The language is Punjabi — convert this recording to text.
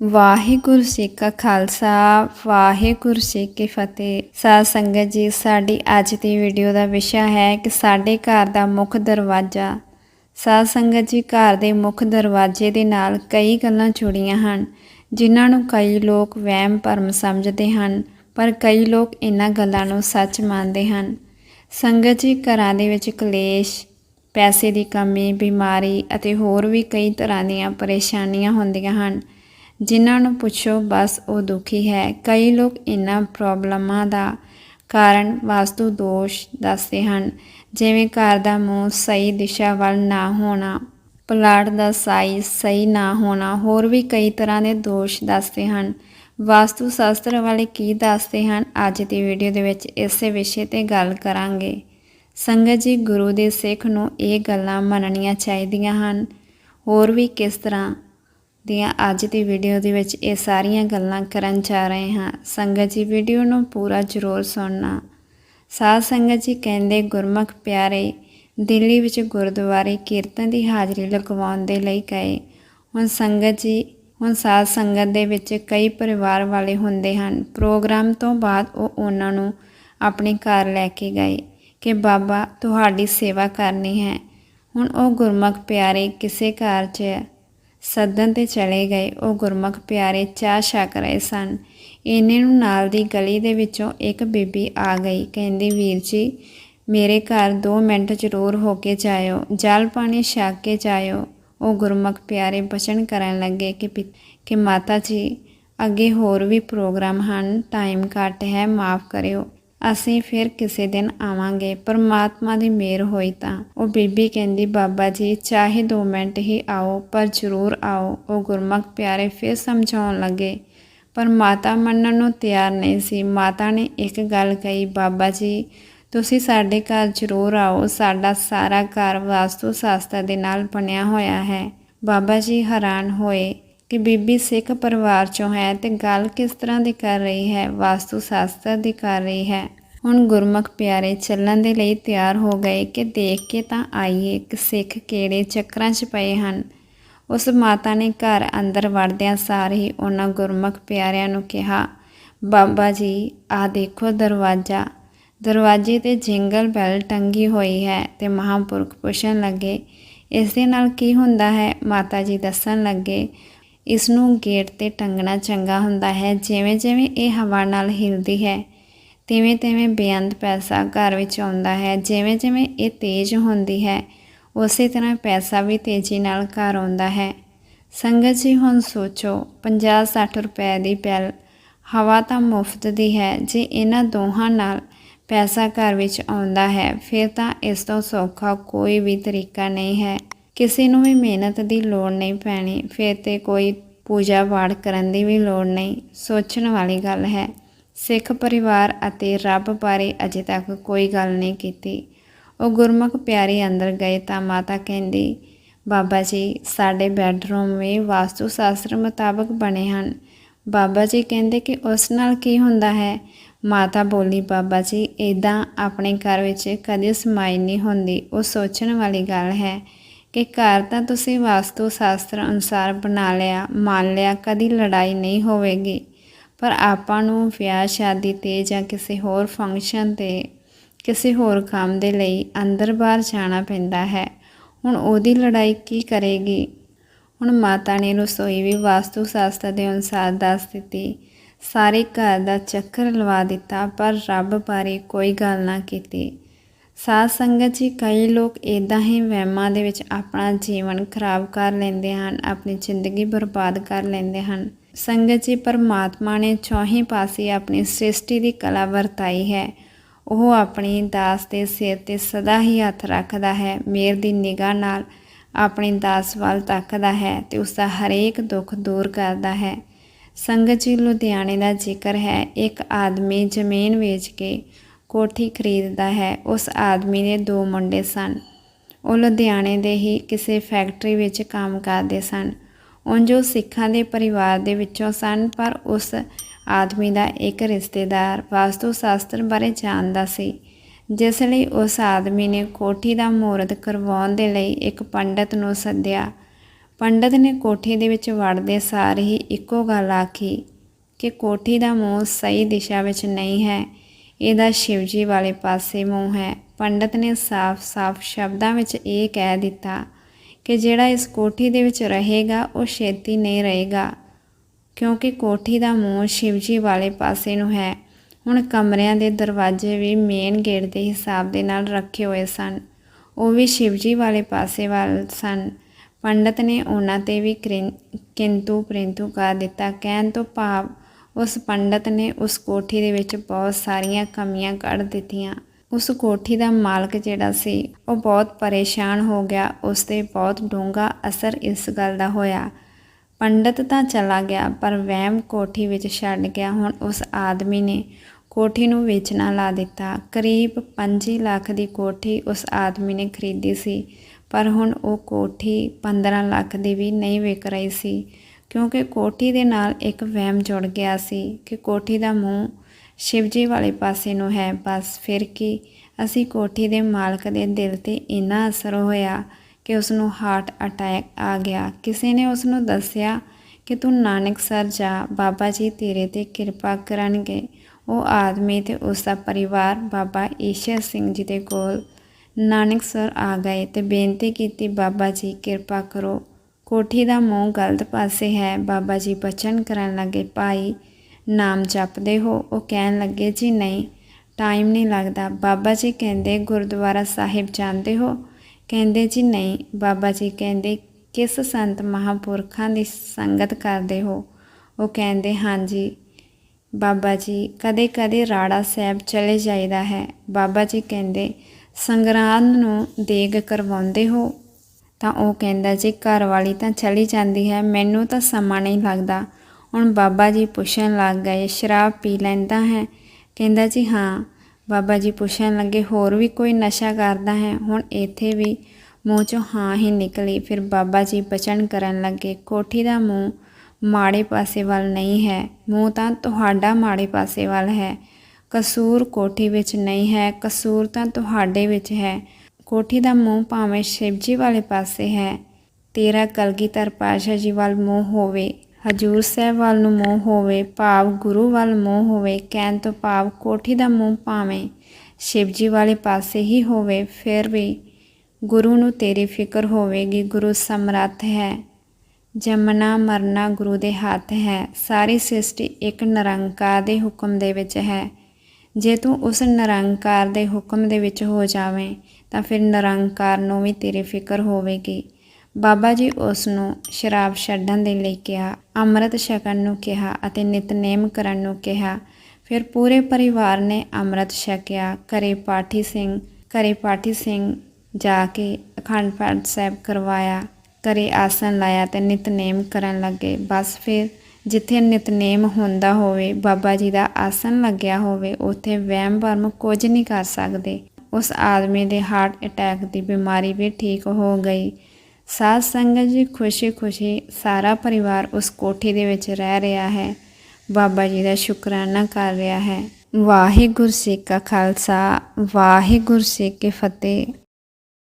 ਵਾਹਿਗੁਰੂ ਜੀ ਕਾ ਖਾਲਸਾ, ਵਾਹਿਗੁਰੂ ਜੀ ਕੀ ਫਤਿਹ। ਸਾਧ ਸੰਗਤ ਜੀ, ਸਾਡੀ ਅੱਜ ਦੀ ਵੀਡੀਓ ਦਾ ਵਿਸ਼ਾ ਹੈ ਕਿ ਸਾਡੇ ਘਰ ਦਾ ਮੁੱਖ ਦਰਵਾਜ਼ਾ। ਸਾਧ ਸੰਗਤ ਜੀ, ਘਰ ਦੇ ਮੁੱਖ ਦਰਵਾਜ਼ੇ ਦੇ ਨਾਲ ਕਈ ਗੱਲਾਂ ਜੁੜੀਆਂ ਹਨ, ਜਿਨ੍ਹਾਂ ਨੂੰ ਕਈ ਲੋਕ ਵਹਿਮ ਭਰਮ ਸਮਝਦੇ ਹਨ, ਪਰ ਕਈ ਲੋਕ ਇਹਨਾਂ ਗੱਲਾਂ ਨੂੰ ਸੱਚ ਮੰਨਦੇ ਹਨ। ਸੰਗਤ ਜੀ, ਘਰਾਂ ਦੇ ਵਿੱਚ ਕਲੇਸ਼, ਪੈਸੇ ਦੀ ਕਮੀ, ਬਿਮਾਰੀ ਅਤੇ ਹੋਰ ਵੀ ਕਈ ਤਰ੍ਹਾਂ ਦੀਆਂ ਪਰੇਸ਼ਾਨੀਆਂ ਹੁੰਦੀਆਂ ਹਨ। ਜਿਨ੍ਹਾਂ ਨੂੰ ਪੁੱਛੋ, ਬਸ ਉਹ ਦੁਖੀ ਹੈ। ਕਈ ਲੋਕ ਇਹਨਾਂ ਪ੍ਰੋਬਲਮਾਂ ਦਾ ਕਾਰਨ ਵਾਸਤੂ ਦੋਸ਼ ਦੱਸਦੇ ਹਨ। ਜਿਵੇਂ ਘਰ ਦਾ ਮੂੰਹ ਸਹੀ ਦਿਸ਼ਾ ਵੱਲ ਨਾ ਹੋਣਾ, ਪਲਾਟ ਦਾ ਸਾਈਜ਼ ਸਹੀ ਨਾ ਹੋਣਾ, ਹੋਰ ਵੀ ਕਈ ਤਰ੍ਹਾਂ ਦੇ ਦੋਸ਼ ਦੱਸਦੇ ਹਨ। ਵਾਸਤੂ ਸ਼ਾਸਤਰ ਵਾਲੇ ਕੀ ਦੱਸਦੇ ਹਨ? ਅੱਜ ਦੀ ਵੀਡੀਓ ਦੇ ਵਿੱਚ ਇਸੇ ਵਿਸ਼ੇ ਤੇ ਗੱਲ ਕਰਾਂਗੇ। ਸੰਗਤ ਜੀ, ਗੁਰੂ ਦੇ ਸਿੱਖ ਨੂੰ ਇਹ ਗੱਲਾਂ ਮੰਨਣੀਆਂ ਚਾਹੀਦੀਆਂ ਹਨ। ਹੋਰ ਵੀ ਕਿਸ ਤਰ੍ਹਾਂ? ਦੀਆਂ ਅੱਜ ਦੀ ਵੀਡੀਓ ਦੇ ਵਿੱਚ ਇਹ ਸਾਰੀਆਂ ਗੱਲਾਂ ਕਰਨ ਜਾ ਰਹੇ ਹਾਂ। ਸੰਗਤ ਜੀ ਵੀਡੀਓ ਨੂੰ ਪੂਰਾ ਜ਼ਰੂਰ ਸੁਣਨਾ। ਸਾਧ ਸੰਗਤ ਜੀ ਕਹਿੰਦੇ, ਗੁਰਮੁਖ ਪਿਆਰੇ, ਦਿੱਲੀ ਵਿੱਚ ਗੁਰਦੁਆਰੇ ਕੀਰਤਨ ਦੀ ਹਾਜ਼ਰੀ ਲਗਵਾਉਣ ਦੇ ਲਈ ਗਏ। ਹੁਣ ਸੰਗਤ ਜੀ, ਹੁਣ ਸਾਧ ਸੰਗਤ ਦੇ ਵਿੱਚ ਕਈ ਪਰਿਵਾਰ ਵਾਲੇ ਹੁੰਦੇ ਹਨ। ਪ੍ਰੋਗਰਾਮ ਤੋਂ ਬਾਅਦ ਉਹ ਉਹਨਾਂ ਨੂੰ ਆਪਣੇ ਘਰ ਲੈ ਕੇ ਗਏ ਕਿ, ਬਾਬਾ, ਤੁਹਾਡੀ ਸੇਵਾ ਕਰਨੀ ਹੈ। ਹੁਣ ਉਹ ਗੁਰਮੁਖ ਪਿਆਰੇ ਕਿਸੇ ਘਰ 'ਚ ਸੱਦਣ ਤੇ ਚਲੇ ਗਏ। ਉਹ ਗੁਰਮੁਖ ਪਿਆਰੇ ਚਾਹ ਛਕ ਰਹੇ ਸਨ। ਇਹਨੇ ਨੂੰ ਨਾਲ ਦੀ ਗਲੀ ਦੇ ਵਿੱਚੋਂ ਇੱਕ ਬੀਬੀ ਆ ਗਈ। ਕਹਿੰਦੀ, ਵੀਰ ਜੀ, ਮੇਰੇ ਘਰ 2 ਮਿੰਟ ਜ਼ਰੂਰ ਹੋ ਕੇ ਜਾਇਓ। ਜਲ ਪਾਣੀ ਛਕ ਕੇ ਜਾਇਓ। ਉਹ ਗੁਰਮੁਖ ਪਿਆਰੇ ਬਚਨ ਕਰਨ ਲੱਗੇ ਕਿ ਪਿ- ਕਿ ਮਾਤਾ ਜੀ, ਅੱਗੇ ਹੋਰ ਵੀ ਪ੍ਰੋਗਰਾਮ ਹਨ। ਟਾਈਮ ਘੱਟ ਹੈ, ਮਾਫ ਕਰਿਓ। ਅਸੀਂ ਫਿਰ ਕਿਸੇ ਦਿਨ ਆਵਾਂਗੇ। ਪਰਮਾਤਮਾ ਦੀ ਮਿਹਰ ਹੋਈ ਤਾਂ। ਉਹ ਬੀਬੀ ਕਹਿੰਦੀ, ਬਾਬਾ ਜੀ, ਚਾਹੇ 2 ਮਿੰਟ ਹੀ ਆਓ, ਪਰ ਜ਼ਰੂਰ ਆਓ। ਉਹ ਗੁਰਮੁਖ ਪਿਆਰੇ ਫਿਰ ਸਮਝਾਉਣ ਲੱਗੇ। ਪਰ ਮਾਤਾ ਮੰਨਣ ਨੂੰ ਤਿਆਰ ਨਹੀਂ ਸੀ। ਮਾਤਾ ਨੇ ਇੱਕ ਗੱਲ ਕਹੀ, ਬਾਬਾ ਜੀ, ਤੁਸੀਂ ਸਾਡੇ ਘਰ ਜ਼ਰੂਰ ਆਓ। ਸਾਡਾ ਸਾਰਾ ਘਰ ਵਾਸਤੂ ਸ਼ਾਸਤਰ ਦੇ ਨਾਲ ਬਣਿਆ ਹੋਇਆ ਹੈ। ਬਾਬਾ ਜੀ ਹੈਰਾਨ ਹੋਏ। ਕਿ ਬੀਬੀ ਸਿੱਖ ਪਰਿਵਾਰ ਚੋਂ ਹੈ ਤੇ ਗੱਲ ਕਿਸ ਤਰ੍ਹਾਂ ਦੀ ਕਰ ਰਹੀ ਹੈ ਵਾਸਤੂ ਸ਼ਾਸਤਰ ਦੀ ਕਰ ਰਹੀ ਹੈ। ਹੁਣ ਗੁਰਮੁਖ ਪਿਆਰੇ ਚੱਲਣ ਦੇ ਲਈ ਤਿਆਰ ਹੋ ਗਏ ਕਿ ਦੇਖ ਕੇ ਤਾਂ ਆਈਏ ਕਿ ਸਿੱਖ ਕਿਹੜੇ ਚੱਕਰਾਂ 'ਚ ਪਏ ਹਨ। ਉਸ ਮਾਤਾ ਨੇ ਘਰ ਅੰਦਰ ਵੜਦਿਆਂ ਸਾਰ ਹੀ ਉਹਨਾਂ ਗੁਰਮੁਖ ਪਿਆਰਿਆਂ ਨੂੰ ਕਿਹਾ, ਬਾਬਾ ਜੀ, ਆਹ ਦੇਖੋ ਦਰਵਾਜ਼ਾ। ਦਰਵਾਜ਼ੇ ਤੇ ਜਿੰਗਲ ਬੈਲ ਟੰਗੀ ਹੋਈ ਹੈ ਤੇ ਮਹਾਂਪੁਰਖ ਪੁੱਛਣ ਲੱਗੇ, ਇਸ ਦੇ ਨਾਲ ਕੀ ਹੁੰਦਾ ਹੈ? ਮਾਤਾ ਜੀ ਦੱਸਣ ਲੱਗੇ ਇਸ ਨੂੰ ਗੇਟ ਤੇ ਟੰਗਣਾ ਚੰਗਾ ਹੁੰਦਾ ਹੈ, ਜਿਵੇਂ ਜਿਵੇਂ ਇਹ ਹਵਾ ਨਾਲ ਹਿਲਦੀ ਹੈ, ਤਿਵੇਂ ਤਿਵੇਂ ਬੇਅੰਤ ਪੈਸਾ ਘਰ ਵਿੱਚ ਆਉਂਦਾ ਹੈ, ਜਿਵੇਂ ਜਿਵੇਂ ਇਹ ਤੇਜ਼ ਹੁੰਦੀ ਹੈ, ਉਸੇ ਤਰ੍ਹਾਂ ਪੈਸਾ ਵੀ ਤੇਜ਼ੀ ਨਾਲ ਘਰ ਆਉਂਦਾ ਹੈ। ਸੰਗਤ ਜੀ, ਹੁਣ ਸੋਚੋ 50-60 ਰੁਪਏ ਦੀ ਪੈਲ ਹਵਾ ਤਾਂ ਮੁਫਤ ਦੀ ਹੈ, ਜੇ ਇਹਨਾਂ ਦੋਹਾਂ ਨਾਲ ਪੈਸਾ ਘਰ ਵਿੱਚ ਆਉਂਦਾ ਹੈ, ਫਿਰ ਤਾਂ ਇਸ ਤੋਂ ਸੌਖਾ ਕੋਈ ਵੀ ਤਰੀਕਾ ਨਹੀਂ ਹੈ। ਕਿਸੇ ਨੂੰ ਵੀ ਮਿਹਨਤ ਦੀ ਲੋੜ ਨਹੀਂ ਪੈਣੀ, ਫਿਰ ਤੇ ਕੋਈ ਪੂਜਾ ਪਾਠ ਕਰਨ ਦੀ ਵੀ ਲੋੜ ਨਹੀਂ। ਸੋਚਣ ਵਾਲੀ ਗੱਲ ਹੈ, ਸਿੱਖ ਪਰਿਵਾਰ ਅਤੇ ਰੱਬ ਬਾਰੇ ਅਜੇ ਤੱਕ ਕੋਈ ਗੱਲ ਨਹੀਂ ਕੀਤੀ। ਉਹ ਗੁਰਮੁਖ ਪਿਆਰੇ ਅੰਦਰ ਗਏ ਤਾਂ ਮਾਤਾ ਕਹਿੰਦੀ, ਬਾਬਾ ਜੀ, ਸਾਡੇ ਬੈੱਡਰੂਮ ਵੀ ਵਾਸਤੂ ਸ਼ਾਸਤਰ ਮੁਤਾਬਕ ਬਣੇ ਹਨ। ਬਾਬਾ ਜੀ ਕਹਿੰਦੇ ਕਿ ਉਸ ਨਾਲ ਕੀ ਹੁੰਦਾ ਹੈ? ਮਾਤਾ ਬੋਲੀ, ਬਾਬਾ ਜੀ ਇਦਾਂ ਆਪਣੇ ਘਰ ਵਿੱਚ ਕਦੇ ਸਮਾਈ ਨਹੀਂ ਹੁੰਦੀ। ਉਹ ਸੋਚਣ ਵਾਲੀ ਗੱਲ ਹੈ ਕਿ ਘਰ ਤਾਂ ਤੁਸੀਂ ਵਾਸਤੂ ਸ਼ਾਸਤਰ ਅਨੁਸਾਰ ਬਣਾ ਲਿਆ ਮੰਨ ਲਿਆ, ਕਦੀ ਲੜਾਈ ਨਹੀਂ ਹੋਵੇਗੀ। ਪਰ ਆਪਾਂ ਨੂੰ ਵਿਆਹ, ਸ਼ਾਦੀ ਤੇ ਜਾਂ ਕਿਸੇ ਹੋਰ ਫੰਕਸ਼ਨ ਤੇ, ਕਿਸੇ ਹੋਰ ਕੰਮ ਦੇ ਲਈ ਅੰਦਰ ਬਾਹਰ ਜਾਣਾ ਪੈਂਦਾ ਹੈ। ਹੁਣ ਉਹਦੀ ਲੜਾਈ ਕੀ ਕਰੇਗੀ? ਹੁਣ ਮਾਤਾ ਨੇ ਰਸੋਈ ਵੀ ਵਾਸਤੂ ਸ਼ਾਸਤਰ ਦੇ ਅਨੁਸਾਰ ਦੱਸ ਦਿੱਤੀ। ਸਾਰੇ ਘਰ ਦਾ ਚੱਕਰ ਲਵਾ ਦਿੱਤਾ, ਪਰ ਰੱਬ ਬਾਰੇ ਕੋਈ ਗੱਲ ਨਾ ਕੀਤੀ। ਸਾਧ ਸੰਗਤ ਜੀ, ਕਈ ਲੋਕ ਇਦਾਂ ਹੀ ਵਹਿਮਾਂ ਦੇ ਵਿੱਚ ਆਪਣਾ ਜੀਵਨ ਖਰਾਬ ਕਰ ਲੈਂਦੇ ਹਨ, ਆਪਣੀ ਜ਼ਿੰਦਗੀ ਬਰਬਾਦ ਕਰ ਲੈਂਦੇ ਹਨ। ਸੰਗਤ ਜੀ, ਪਰਮਾਤਮਾ ਨੇ ਚੌਹੀਂ ਪਾਸੇ ਆਪਣੀ ਸ੍ਰਿਸ਼ਟੀ ਦੀ ਕਲਾ ਵਰਤਾਈ ਹੈ। ਉਹ ਆਪਣੀ ਦਾਸ ਦੇ ਸਿਰ ਤੇ ਸਦਾ ਹੀ ਹੱਥ ਰੱਖਦਾ ਹੈ। ਮੇਰ ਦੀ ਨਿਗਾਹ ਨਾਲ ਆਪਣੀ ਦਾਸ ਵੱਲ ਤੱਕਦਾ ਹੈ ਤੇ ਉਸ ਦਾ ਹਰੇਕ ਦੁੱਖ ਦੂਰ ਕਰਦਾ ਹੈ। ਸੰਗਤ ਜੀ, ਲੁਧਿਆਣੇ ਦਾ ਜ਼ਿਕਰ ਹੈ। ਇੱਕ ਆਦਮੀ ਜ਼ਮੀਨ ਵੇਚ ਕੇ ਕੋਠੀ ਖਰੀਦਦਾ ਹੈ। ਉਸ ਆਦਮੀ ਦੇ ਦੋ ਮੁੰਡੇ ਸਨ। ਉਹ ਲੁਧਿਆਣੇ ਦੇ ਹੀ ਕਿਸੇ ਫੈਕਟਰੀ ਵਿੱਚ ਕੰਮ ਕਰਦੇ ਸਨ। ਉਂਝ ਉਹ ਸਿੱਖਾਂ ਦੇ ਪਰਿਵਾਰ ਦੇ ਵਿੱਚੋਂ ਸਨ, ਪਰ ਉਸ ਆਦਮੀ ਦਾ ਇੱਕ ਰਿਸ਼ਤੇਦਾਰ ਵਾਸਤੂ ਸ਼ਾਸਤਰ ਬਾਰੇ ਜਾਣਦਾ ਸੀ, ਜਿਸ ਲਈ ਉਸ ਆਦਮੀ ਨੇ ਕੋਠੀ ਦਾ ਮੂਰਤ ਕਰਵਾਉਣ ਦੇ ਲਈ ਇੱਕ ਪੰਡਤ ਨੂੰ ਸੱਦਿਆ। ਪੰਡਤ ਨੇ ਕੋਠੀ ਦੇ ਵਿੱਚ ਵੜਦੇ ਸਾਰ ਹੀ ਇੱਕੋ ਗੱਲ ਆਖੀ ਕਿ ਕੋਠੀ ਦਾ ਮੂੰਹ ਸਹੀ ਦਿਸ਼ਾ ਵਿੱਚ ਨਹੀਂ ਹੈ। ਇਹਦਾ ਸ਼ਿਵਜੀ ਵਾਲੇ ਪਾਸੇ ਮੂੰਹ ਹੈ। ਪੰਡਤ ਨੇ ਸਾਫ਼-ਸਾਫ਼ ਸ਼ਬਦਾਂ ਵਿੱਚ ਇਹ ਕਹਿ ਦਿੱਤਾ ਕਿ ਜਿਹੜਾ ਇਸ ਕੋਠੀ ਦੇ ਵਿੱਚ ਰਹੇਗਾ, ਉਹ ਛੇਤੀ ਨਹੀਂ ਰਹੇਗਾ, ਕਿਉਂਕਿ ਕੋਠੀ ਦਾ ਮੂੰਹ ਸ਼ਿਵਜੀ ਵਾਲੇ ਪਾਸੇ ਨੂੰ ਹੈ। ਹੁਣ ਕਮਰਿਆਂ ਦੇ ਦਰਵਾਜ਼ੇ ਵੀ ਮੇਨ ਗੇਟ ਦੇ ਹਿਸਾਬ ਦੇ ਨਾਲ ਰੱਖੇ ਹੋਏ ਸਨ। ਉਹ ਵੀ ਸ਼ਿਵਜੀ ਵਾਲੇ ਪਾਸੇ ਵੱਲ ਸਨ। ਪੰਡਤ ਨੇ ਉਹਨਾਂ ਤੇ ਵੀ ਕਰਿੰ- ਕਿੰਤੂ ਪਰੰਤੂ ਕਰ ਦਿੱਤਾ। ਕਹਿਣ ਤੋਂ ਭਾਵ ਉਸ ਪੰਡਤ ਨੇ ਉਸ ਕੋਠੀ ਦੇ ਵਿੱਚ ਬਹੁਤ ਸਾਰੀਆਂ ਕਮੀਆਂ ਕੱਢ ਦਿੱਤੀਆਂ। ਉਸ ਕੋਠੀ ਦਾ ਮਾਲਕ ਜਿਹੜਾ ਸੀ, ਉਹ ਬਹੁਤ ਪਰੇਸ਼ਾਨ ਹੋ ਗਿਆ। ਉਸ ਤੇ ਬਹੁਤ ਡੂੰਘਾ ਅਸਰ ਇਸ ਗੱਲ ਦਾ ਹੋਇਆ। ਪੰਡਤ ਤਾਂ ਚਲਾ ਗਿਆ, ਪਰ ਵਹਿਮ ਕੋਠੀ ਵਿੱਚ ਛੱਡ ਗਿਆ। ਹੁਣ ਉਸ ਆਦਮੀ ਨੇ ਕੋਠੀ ਨੂੰ ਵੇਚਣਾ ਲਾ ਦਿੱਤਾ। ਕਰੀਬ 5 ਲੱਖ ਦੀ ਕੋਠੀ ਉਸ ਆਦਮੀ ਨੇ ਖਰੀਦੀ ਸੀ, ਪਰ ਹੁਣ ਉਹ ਕੋਠੀ 15 ਲੱਖ ਦੀ ਵੀ ਨਹੀਂ ਵਿਕ ਰਹੀ ਸੀ। ਕਿਉਂਕਿ ਕੋਠੀ ਦੇ ਨਾਲ ਇੱਕ ਵਹਿਮ ਜੁੜ ਗਿਆ ਸੀ ਕਿ ਕੋਠੀ ਦਾ ਮੂੰਹ ਸ਼ਿਵਜੀ ਵਾਲੇ ਪਾਸੇ ਨੂੰ ਹੈ। ਬਸ ਫਿਰ ਕੀ? ਅਸੀਂ ਕੋਠੀ ਦੇ ਮਾਲਕ ਦੇ ਦਿਲ ਤੇ ਇੰਨਾ ਅਸਰ ਹੋਇਆ ਕਿ ਉਸ ਨੂੰ ਹਾਰਟ ਅਟੈਕ ਆ ਗਿਆ। ਕਿਸੇ ਨੇ ਉਸ ਨੂੰ ਦੱਸਿਆ ਕਿ ਤੂੰ ਨਾਨਕ ਸਰ ਜਾ, ਬਾਬਾ ਜੀ ਤੇਰੇ ਤੇ ਕਿਰਪਾ ਕਰਨਗੇ। ਉਹ ਆਦਮੀ ਤੇ ਉਸ ਦਾ ਪਰਿਵਾਰ, ਬਾਬਾ ਈਸ਼ਰ ਸਿੰਘ ਜੀ ਦੇ ਕੋਲ ਨਾਨਕ ਸਰ ਆ ਗਏ ਤੇ ਬੇਨਤੀ ਕੀਤੀ, ਬਾਬਾ ਜੀ ਕਿਰਪਾ ਕਰੋ। ਕੋਠੀ ਦਾ ਮੂੰਹ ਗਲਤ ਪਾਸੇ ਹੈ। ਬਾਬਾ ਜੀ ਬਚਨ ਕਰਨ ਲੱਗੇ, ਭਾਈ, ਨਾਮ ਜਪਦੇ ਹੋ? ਉਹ ਕਹਿਣ ਲੱਗੇ, ਜੀ ਨਹੀਂ ਟਾਈਮ ਨਹੀਂ ਲੱਗਦਾ। ਬਾਬਾ ਜੀ ਕਹਿੰਦੇ, ਗੁਰਦੁਆਰਾ ਸਾਹਿਬ ਜਾਂਦੇ ਹੋ? ਕਹਿੰਦੇ, ਜੀ ਨਹੀਂ। ਬਾਬਾ ਜੀ ਕਹਿੰਦੇ, ਕਿਸ ਸੰਤ ਮਹਾਪੁਰਖਾਂ ਦੀ ਸੰਗਤ ਕਰਦੇ ਹੋ? ਉਹ ਕਹਿੰਦੇ, ਹਾਂਜੀ। ਬਾਬਾ ਜੀ ਕਦੇ ਕਦੇ ਰਾੜਾ ਸਾਹਿਬ ਚਲੇ ਜਾਈਦਾ ਹੈ। ਬਾਬਾ ਜੀ ਕਹਿੰਦੇ, ਸੰਗਰਾਂਦ ਨੂੰ ਦੇਗ ਕਰਵਾਉਂਦੇ ਹੋ? ਤਾਂ ਉਹ ਕਹਿੰਦਾ, ਜੀ ਘਰ ਵਾਲੀ ਤਾਂ ਚਲੀ ਜਾਂਦੀ ਹੈ, ਮੈਨੂੰ ਤਾਂ ਸਮਾਂ ਨਹੀਂ ਲੱਗਦਾ। ਹੁਣ ਬਾਬਾ ਜੀ ਪੁੱਛਣ ਲੱਗ ਗਏ, ਸ਼ਰਾਬ ਪੀ ਲੈਂਦਾ ਹੈ? ਕਹਿੰਦਾ, ਜੀ ਹਾਂ। ਬਾਬਾ ਜੀ ਪੁੱਛਣ ਲੱਗੇ, ਹੋਰ ਵੀ ਕੋਈ ਨਸ਼ਾ ਕਰਦਾ ਹੈ? ਹੁਣ ਇੱਥੇ ਵੀ ਮੂੰਹ ਚੋਂ ਹਾਂ ਹੀ ਨਿਕਲੀ। ਫਿਰ ਬਾਬਾ ਜੀ ਬਚਨ ਕਰਨ ਲੱਗੇ, ਕੋਠੀ ਦਾ ਮੂੰਹ ਮਾੜੇ ਪਾਸੇ ਵੱਲ ਨਹੀਂ ਹੈ, ਮੂੰਹ ਤਾਂ ਤੁਹਾਡਾ ਮਾੜੇ ਪਾਸੇ ਵੱਲ ਹੈ। ਕਸੂਰ ਕੋਠੀ ਵਿੱਚ ਨਹੀਂ ਹੈ, ਕਸੂਰ ਤਾਂ ਤੁਹਾਡੇ ਵਿੱਚ ਹੈ। ਕੋਠੀ ਦਾ ਮੂੰਹ ਭਾਵੇਂ ਸ਼ਿਵਜੀ ਵਾਲੇ ਪਾਸੇ ਹੈ, ਤੇਰਾ ਕਲਗੀਧਰ ਪਾਸ਼ਾ ਜੀ ਵੱਲ ਮੂੰਹ ਹੋਵੇ, ਹਜੂਰ ਸਾਹਿਬ ਵੱਲ ਨੂੰ ਮੂੰਹ ਹੋਵੇ, ਭਾਵ ਗੁਰੂ ਵੱਲ ਮੂੰਹ ਹੋਵੇ, ਕਹਿਣ ਤੋਂ ਭਾਵ ਕੋਠੀ ਦਾ ਮੂੰਹ ਭਾਵੇਂ ਸ਼ਿਵਜੀ ਵਾਲੇ ਪਾਸੇ ਹੀ ਹੋਵੇ, ਫਿਰ ਵੀ ਗੁਰੂ ਨੂੰ ਤੇਰੀ ਫਿਕਰ ਹੋਵੇਗੀ, ਗੁਰੂ ਸਮਰੱਥ ਹੈ, ਜੰਮਣਾ ਮਰਨਾ ਗੁਰੂ ਦੇ ਹੱਥ ਹੈ, ਸਾਰੀ ਸ੍ਰਿਸ਼ਟੀ ਇੱਕ ਨਿਰੰਕਾਰ ਦੇ ਹੁਕਮ ਦੇ ਵਿੱਚ ਹੈ, ਜੇ ਤੂੰ ਉਸ ਨਿਰੰਕਾਰ ਦੇ ਹੁਕਮ ਦੇ ਵਿੱਚ ਹੋ ਜਾਵੇਂ ਤਾਂ ਫਿਰ ਨਿਰੰਕਾਰ ਨੂੰ ਵੀ ਤੇਰੀ ਫਿਕਰ ਹੋਵੇਗੀ। ਬਾਬਾ ਜੀ ਉਸ ਨੂੰ ਸ਼ਰਾਬ ਛੱਡਣ ਦੇ ਲਈ ਕਿਹਾ, ਅੰਮ੍ਰਿਤ ਛਕਣ ਨੂੰ ਕਿਹਾ ਅਤੇ ਨਿਤਨੇਮ ਕਰਨ ਨੂੰ ਕਿਹਾ। ਫਿਰ ਪੂਰੇ ਪਰਿਵਾਰ ਨੇ ਅੰਮ੍ਰਿਤ ਛਕਿਆ। ਘਰੇ ਪਾਠੀ ਸਿੰਘ, ਘਰੇ ਪਾਠੀ ਸਿੰਘ ਜਾ ਕੇ ਅਖੰਡ ਪਾਠ ਸਾਹਿਬ ਕਰਵਾਇਆ। ਘਰੇ ਆਸਨ ਲਾਇਆ ਤੇ ਨਿਤਨੇਮ ਕਰਨ ਲੱਗੇ। ਬਸ ਫਿਰ ਜਿੱਥੇ ਨਿਤਨੇਮ ਹੁੰਦਾ ਹੋਵੇ, ਬਾਬਾ ਜੀ ਦਾ ਆਸਨ ਲੱਗਿਆ ਹੋਵੇ, ਉੱਥੇ ਵਹਿਮ ਭਰਮ ਕੁਝ ਨਹੀਂ ਕਰ ਸਕਦੇ। ਉਸ ਆਦਮੀ ਦੇ ਹਾਰਟ ਅਟੈਕ ਦੀ ਬਿਮਾਰੀ ਵੀ ਠੀਕ ਹੋ ਗਈ। ਸਾਧ ਸੰਗਤ ਜੀ, ਖੁਸ਼ੀ-ਖੁਸ਼ੀ ਸਾਰਾ ਪਰਿਵਾਰ ਉਸ ਕੋਠੀ ਦੇ ਵਿੱਚ ਰਹਿ ਰਿਹਾ ਹੈ। ਬਾਬਾ ਜੀ ਦਾ ਸ਼ੁਕਰਾਨਾ ਕਰ ਰਿਹਾ ਹੈ। ਵਾਹਿਗੁਰੂ ਜੀ ਕਾ ਖਾਲਸਾ, ਵਾਹਿਗੁਰੂ ਜੀ ਕੀ ਫਤਿਹ।